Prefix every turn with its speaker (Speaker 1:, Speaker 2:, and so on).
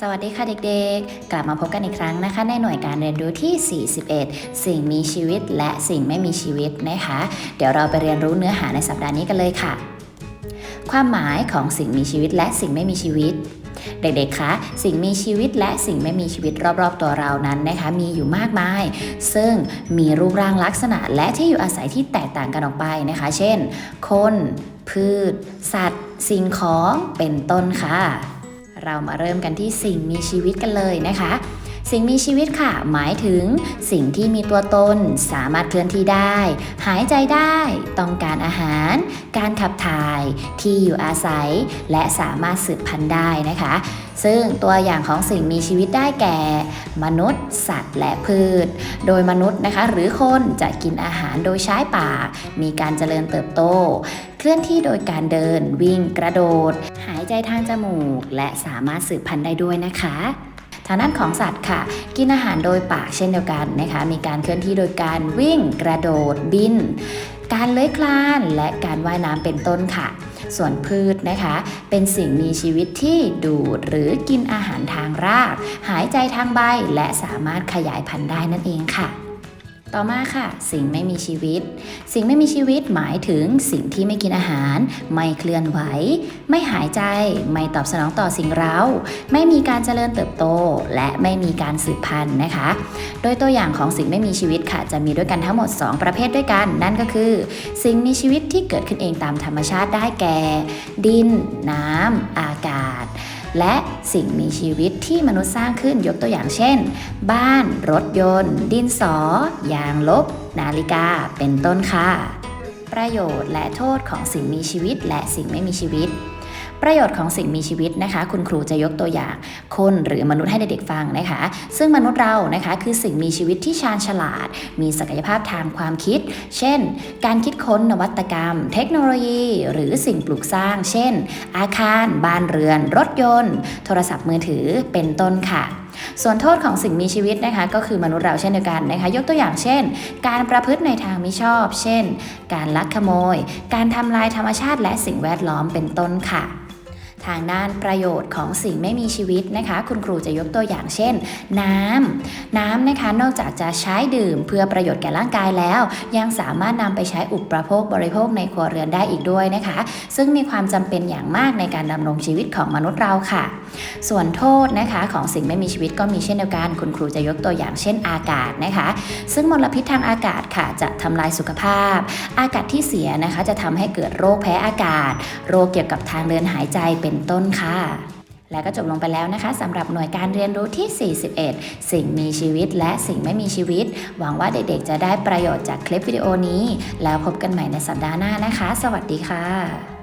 Speaker 1: สวัสดีค่ะเด็กๆ กลับมาพบกันอีกครั้งนะคะ ในหน่วยการเรียนรู้ที่ 41 สิ่งมีชีวิตและสิ่งไม่มีชีวิตนะคะ เดี๋ยวเราไปเรียนรู้เนื้อหาในสัปดาห์นี้กันเลยค่ะ ความหมายของสิ่งมีชีวิตและสิ่งไม่มีชีวิต เด็กๆ คะ สิ่งมีชีวิตและสิ่งไม่มีชีวิตรอบๆ ตัวเรานั้นนะคะ มีอยู่มากมาย ซึ่งมีรูปร่างลักษณะและที่อยู่อาศัยที่แตกต่างกันออกไปนะคะ เช่น คน พืช สัตว์ สิ่งของ เป็นต้นค่ะ เรามาเริ่มกันที่สิ่งมีชีวิตกันเลยนะคะ สิ่งมีชีวิตค่ะ หมายถึงสิ่งที่มีตัวตน สามารถเคลื่อนที่ได้ หายใจได้ ต้องการอาหาร การขับถ่าย ที่อยู่อาศัย และสามารถสืบพันธุ์ได้นะคะ ซึ่งตัวอย่างของสิ่งมีชีวิตได้แก่ มนุษย์ สัตว์ และพืช โดยมนุษย์นะคะ หรือคนจะกินอาหารโดยใช้ปาก มีการเจริญเติบโต ลื่อนที่โดยการเดิน วิ่งกระโดด หายใจทางจมูก และสามารถสืบพันธุ์ได้ด้วยนะคะทางด้านของสัตว์ค่ะ กินอาหารโดยปากเช่นเดียวกันนะคะ มีการเคลื่อนที่โดยการวิ่งกระโดดบิน การเลื้อยคลานและการว่ายน้ำเป็นต้นค่ะ ส่วนพืชนะคะ เป็นสิ่งมีชีวิตที่ดูดหรือกินอาหารทางราก หายใจทางใบและสามารถขยายพันธุ์ได้นั่นเองค่ะ ต่อมาค่ะ สิ่งไม่มีชีวิต สิ่งไม่มีชีวิตหมายถึงสิ่งที่ไม่กินอาหาร ไม่เคลื่อนไหว ไม่หายใจ ไม่ตอบสนองต่อสิ่งเร้า ไม่มีการเจริญเติบโต และไม่มีการสืบพันธุ์นะคะ โดยตัวอย่างของสิ่งไม่มีชีวิตค่ะ จะมีด้วยกันทั้งหมด 2 ประเภทด้วยกัน นั่นก็คือ สิ่งมีชีวิตที่เกิดขึ้นเองตามธรรมชาติได้แก่ ดิน น้ำ อากาศ และสิ่งมีชีวิตที่มนุษย์สร้างขึ้นยกตัวอย่างเช่น บ้าน รถยนต์ ดินสอ ยางลบ นาฬิกา เป็นต้นค่ะ ประโยชน์และโทษของสิ่งมีชีวิตและสิ่งไม่มีชีวิต ประโยชน์ของสิ่งมีชีวิตนะคะ คุณครูจะยกตัวอย่างคนหรือมนุษย์ให้เด็กๆฟังนะคะ ซึ่งมนุษย์เรานะคะคือสิ่งมีชีวิตที่ชาญฉลาด มีศักยภาพทางความคิด เช่น การคิดค้นนวัตกรรม เทคโนโลยี หรือสิ่งปลูกสร้าง เช่น อาคาร บ้านเรือน รถยนต์ โทรศัพท์มือถือเป็นต้นค่ะส่วนโทษของสิ่งมีชีวิตนะคะก็คือมนุษย์เราเช่นเดียวกันนะคะ ยกตัวอย่างเช่น การประพฤติในทางมิชอบ เช่น การลักขโมย การทำลายธรรมชาติและสิ่งแวดล้อมเป็นต้นค่ะ ทางด้านประโยชน์ของสิ่งไม่มีชีวิตนะคะ คุณครูจะยกตัวอย่างเช่น น้ำน้ำนะคะนอกจากจะใช้ดื่มเพื่อประโยชน์แก่ร่างกายแล้ว ยังสามารถนำไปใช้อุปโภคบริโภคในครัวเรือนได้อีกด้วยนะคะ ซึ่งมีความจำเป็นอย่างมากในการดำรงชีวิตของมนุษย์เราค่ะ ส่วนโทษนะคะของสิ่งไม่มีชีวิตก็มีเช่นเดียวกัน คุณครูจะยกตัวอย่างเช่นอากาศนะคะ ซึ่งมลพิษทางอากาศค่ะจะทำลายสุขภาพ อากาศที่เสียนะคะจะทำให้เกิดโรคแพ้อากาศ โรคเกี่ยวกับทางเดินหายใจเป็นเป็นต้นค่ะ และก็จบลงไปแล้วนะคะสำหรับหน่วยการเรียนรู้ที่ 41 สิ่งมีชีวิตและสิ่งไม่มีชีวิต หวังว่าเด็กๆ จะได้ประโยชน์จากคลิปวิดีโอนี้ แล้วพบกันใหม่ในสัปดาห์หน้านะคะ สวัสดีค่ะ